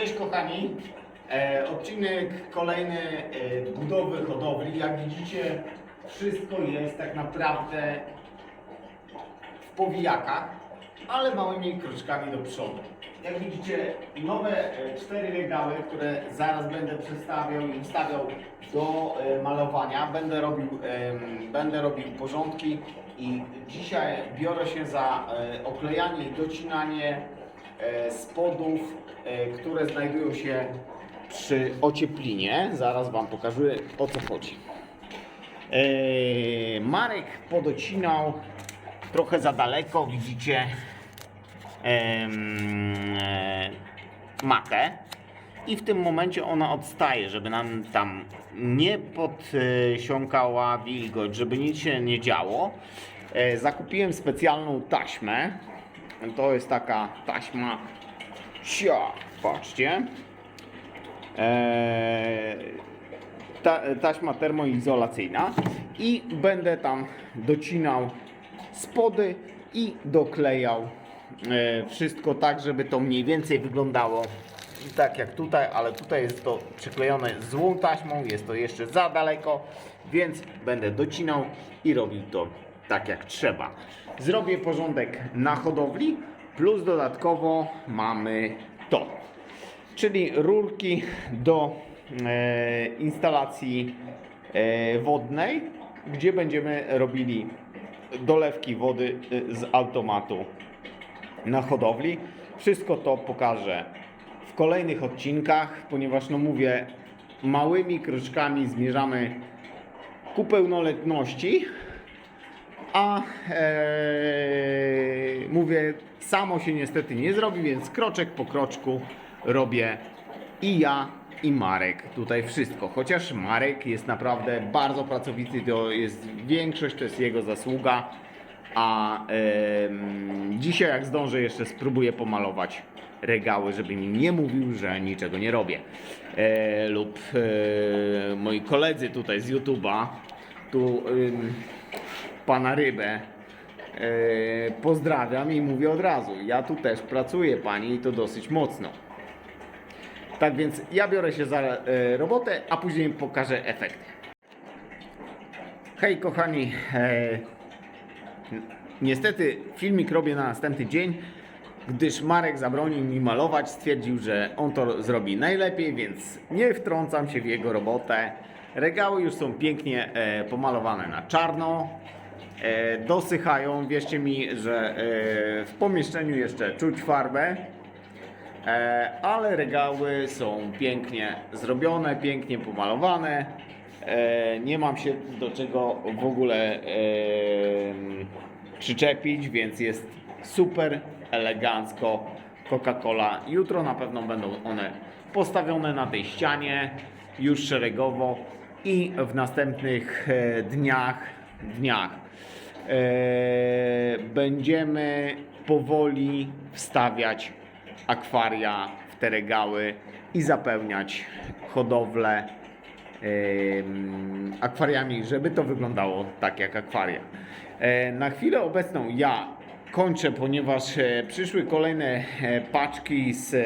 Cześć kochani, e, odcinek kolejny e, budowy hodowli. Jak widzicie, wszystko jest tak naprawdę w powijakach, ale małymi kroczkami do przodu. Jak widzicie, nowe e, cztery regały, które zaraz będę przestawiał i wstawiał do e, malowania. Będę robił, em, będę robił porządki i dzisiaj biorę się za e, oklejanie i docinanie e, spodów, e, które znajdują się przy ocieplinie. Zaraz Wam pokażę o co chodzi. E, Marek podocinał trochę za daleko, widzicie e, matę i w tym momencie ona odstaje, żeby nam tam nie podsiąkała wilgoć, żeby nic się nie działo. E, Zakupiłem specjalną taśmę. To jest taka taśma. Cia, patrzcie. E, ta, taśma termoizolacyjna i będę tam docinał spody i doklejał e, wszystko tak, żeby to mniej więcej wyglądało tak jak tutaj, ale tutaj jest to przyklejone złą taśmą, jest to jeszcze za daleko, więc będę docinał i robił to tak jak trzeba. Zrobię porządek na hodowli, plus dodatkowo mamy to czyli rurki do e, instalacji e, wodnej, gdzie będziemy robili dolewki wody e, z automatu na hodowli. Wszystko to pokażę w kolejnych odcinkach, ponieważ no mówię, małymi kroczkami zmierzamy ku pełnoletności, a e, mówię, samo się niestety nie zrobi, więc kroczek po kroczku robię i ja, i Marek tutaj wszystko. Chociaż Marek jest naprawdę bardzo pracowity, to jest większość, to jest jego zasługa. A em, dzisiaj, jak zdążę, jeszcze spróbuję pomalować regały, żeby mi nie mówił, że niczego nie robię. E, lub e, moi koledzy tutaj z YouTube'a, tu ym, pana Rybę, e, pozdrawiam i mówię od razu. Ja tu też pracuję, pani, i to dosyć mocno. Tak więc ja biorę się za e, robotę, a później pokażę efekty. Hej kochani, e, niestety filmik robię na następny dzień, gdyż Marek zabronił mi malować, stwierdził, że on to zrobi najlepiej, więc nie wtrącam się w jego robotę. Regały już są pięknie e, pomalowane na czarno, dosychają, wierzcie mi, że e, w pomieszczeniu jeszcze czuć farbę. E, ale regały są pięknie zrobione, pięknie pomalowane. E, nie mam się do czego w ogóle e, przyczepić, więc jest super elegancko Coca-Cola. Jutro na pewno będą one postawione na tej ścianie już szeregowo i w następnych e, dniach, dniach e, będziemy powoli wstawiać akwaria w te regały i zapełniać hodowlę akwariami, żeby to wyglądało tak jak akwaria. E, Na chwilę obecną ja kończę, ponieważ e, przyszły kolejne paczki z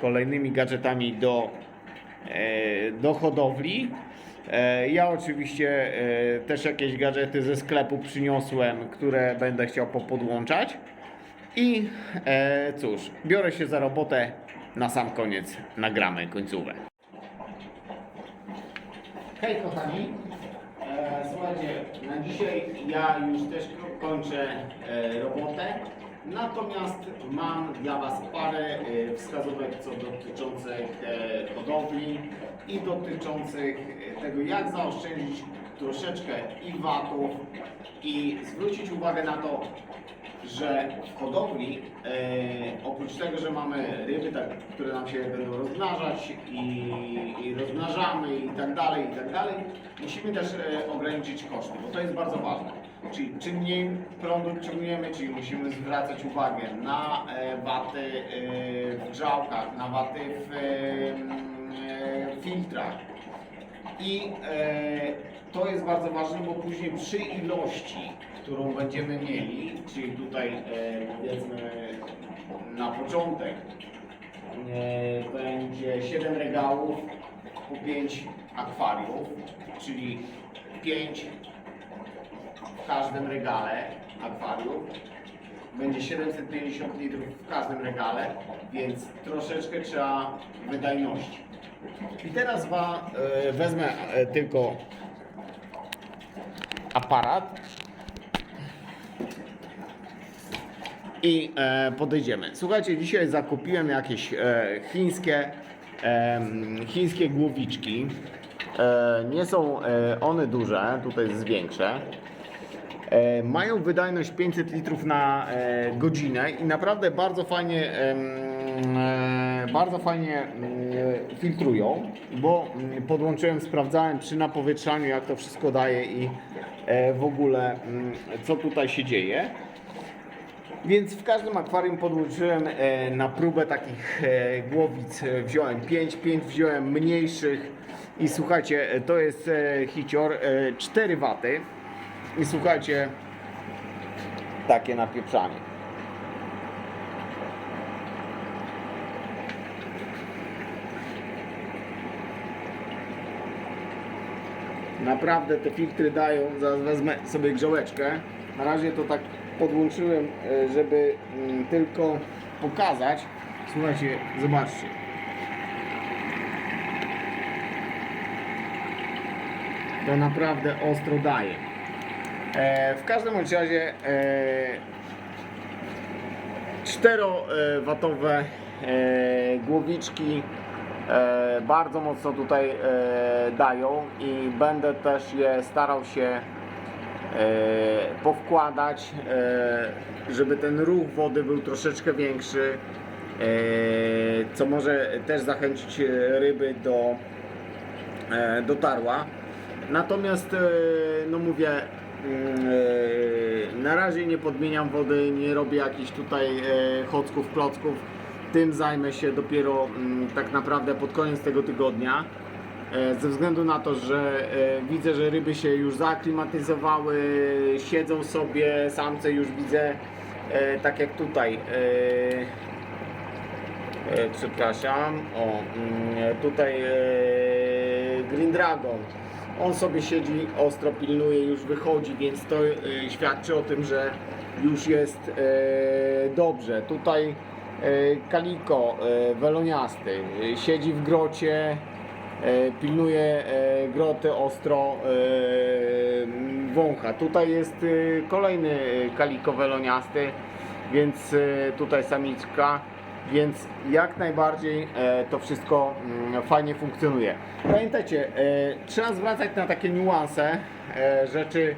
kolejnymi gadżetami do, do hodowli. E, Ja oczywiście e, też jakieś gadżety ze sklepu przyniosłem, które będę chciał popodłączać. I e, cóż, biorę się za robotę. Na sam koniec nagramy końcówę. Hej kochani, słuchajcie, na dzisiaj ja już też ko- kończę robotę. Natomiast mam dla Was parę e, wskazówek co dotyczących e, hodowli i dotyczących e, tego jak zaoszczędzić troszeczkę i watów i zwrócić uwagę na to, że w hodowli oprócz tego, że mamy ryby, tak, które nam się będą rozmnażać i, rozmnażamy i tak dalej, i tak dalej, musimy też ograniczyć koszty, bo to jest bardzo ważne. Czyli czym mniej prądu ciągniemy, czyli musimy zwracać uwagę na e, waty e, w grzałkach, na waty w e, filtrach. I to jest bardzo ważne, bo później przy ilości, którą będziemy mieli, czyli tutaj powiedzmy na początek będzie 7 regałów po 5 akwariów, czyli 5 w każdym regale akwariów. Będzie 750 litrów w każdym regale, więc troszeczkę trzeba wydajności. I teraz wa, e, wezmę e, tylko aparat i e, podejdziemy. Słuchajcie, dzisiaj zakupiłem jakieś e, chińskie, em, chińskie głowiczki. E, nie są e, one duże, tutaj jest większe. E, mają wydajność 500 litrów na e, godzinę i naprawdę bardzo fajnie, e, bardzo fajnie mm, filtrują, bo mm, podłączyłem, sprawdzałem przy napowietrzaniu jak to wszystko daje i w ogóle mm, co tutaj się dzieje. Więc w każdym akwarium podłączyłem na próbę takich głowic. Wziąłem 5, 5 wziąłem mniejszych i słuchajcie, to jest hicior e, 4 waty. I słuchajcie, takie napieprzanie. Naprawdę te filtry dają, zaraz wezmę sobie grzałeczkę. Na razie to tak podłączyłem, e, żeby mm, tylko pokazać. Słuchajcie, zobaczcie. To naprawdę ostro daje. E, w każdym razie e, 4-watowe e, głowiczki e, bardzo mocno tutaj e, dają i będę też je starał się e, powkładać, e, żeby ten ruch wody był troszeczkę większy, e, co może też zachęcić ryby do, e, do tarła. Natomiast, e, no mówię, na razie nie podmieniam wody, nie robię jakichś tutaj e, chocków, klocków. Tym zajmę się dopiero mm, tak naprawdę pod koniec tego tygodnia. E, Ze względu na to, że widzę, że ryby się już zaaklimatyzowały, siedzą sobie, samce już widzę, tak jak tutaj. przepraszam, o, mm, tutaj Green Dragon. On sobie siedzi, ostro pilnuje, już wychodzi, więc to e, świadczy o tym, że już jest e, dobrze. Tutaj e, Kaliko weloniasty siedzi w grocie, pilnuje groty ostro, wącha. Tutaj jest kolejny Kaliko weloniasty, więc tutaj samiczka więc jak najbardziej e, to wszystko mm, fajnie funkcjonuje. Pamiętajcie, e, trzeba zwracać na takie niuanse e, rzeczy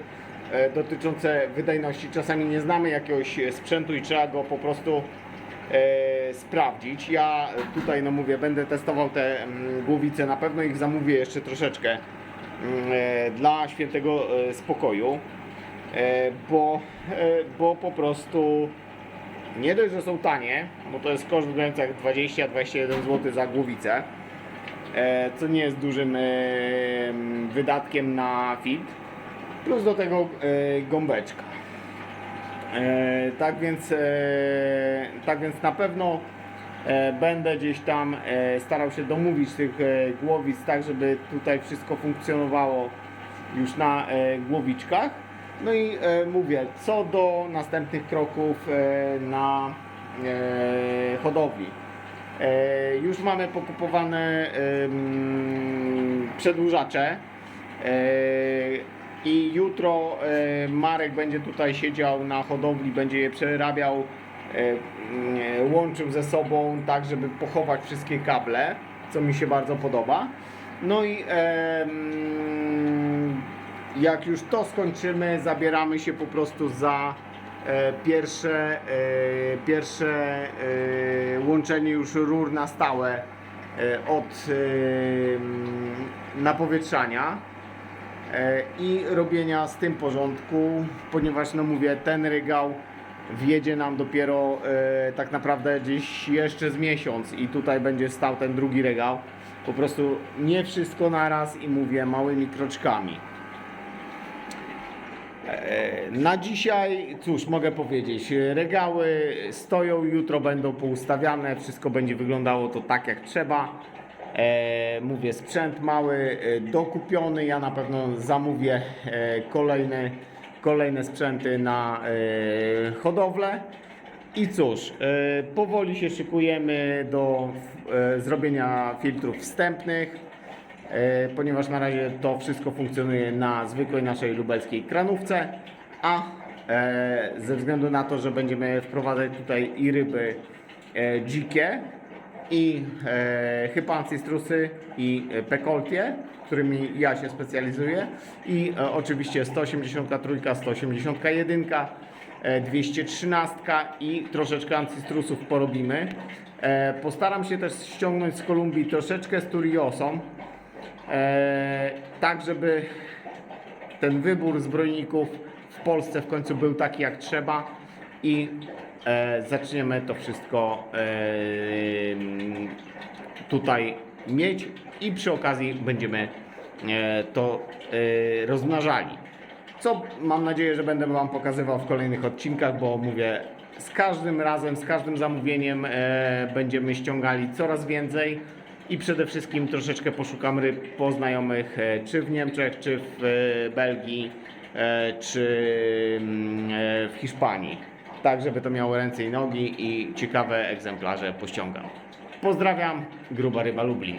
dotyczące wydajności. Czasami nie znamy jakiegoś sprzętu i trzeba go po prostu sprawdzić. Ja tutaj, no mówię, będę testował te mm, głowice, na pewno ich zamówię jeszcze troszeczkę mm, dla świętego spokoju, bo, bo po prostu nie dość, że są tanie, bo to jest koszt w granicach 20-21 zł za głowicę, e, co nie jest dużym e, wydatkiem na filtr, plus do tego e, gąbeczka. Tak więc, tak więc na pewno będę gdzieś tam starał się domówić tych głowic tak, żeby tutaj wszystko funkcjonowało już na głowiczkach. No i e, mówię, co do następnych kroków e, na e, hodowli. Już mamy pokupowane przedłużacze i jutro Marek będzie tutaj siedział na hodowli, będzie je przerabiał, mm, łączył ze sobą tak, żeby pochować wszystkie kable, co mi się bardzo podoba. No i jak już to skończymy, zabieramy się po prostu za e, pierwsze, e, pierwsze e, łączenie już rur na stałe e, od e, napowietrzania e, i robienia z tym porządku, ponieważ no mówię, ten regał wjedzie nam dopiero e, tak naprawdę gdzieś jeszcze z miesiąc i tutaj będzie stał ten drugi regał. Po prostu nie wszystko naraz i mówię małymi kroczkami. E, E, Na dzisiaj, cóż mogę powiedzieć, regały stoją, jutro będą poustawiane, wszystko będzie wyglądało to tak jak trzeba. E, mówię, sprzęt mały, e, dokupiony, ja na pewno zamówię e, kolejne, kolejne sprzęty na e, hodowlę. I cóż, e, powoli się szykujemy do e, zrobienia filtrów wstępnych. E, ponieważ na razie to wszystko funkcjonuje na zwykłej naszej lubelskiej kranówce, a e, ze względu na to, że będziemy wprowadzać tutaj i ryby e, dzikie, i e, hypancyistrusy, i pekoltie, którymi ja się specjalizuję, i oczywiście 183, 181, e, 213 i troszeczkę ancystrusów porobimy. Postaram się też ściągnąć z Kolumbii troszeczkę z Turiosą, tak, żeby ten wybór zbrojników w Polsce w końcu był taki jak trzeba. I e, zaczniemy to wszystko e, tutaj mieć. I przy okazji będziemy e, to e, rozmnażali. Co mam nadzieję, że będę Wam pokazywał w kolejnych odcinkach, bo mówię, z każdym razem, z każdym zamówieniem e, będziemy ściągali coraz więcej i przede wszystkim troszeczkę poszukam ryb poznajomych, e, czy w Niemczech, czy w e, Belgii, e, czy mm, w Hiszpanii. Tak, żeby to miało ręce i nogi i ciekawe egzemplarze pościągam. Pozdrawiam, gruba ryba Lublin.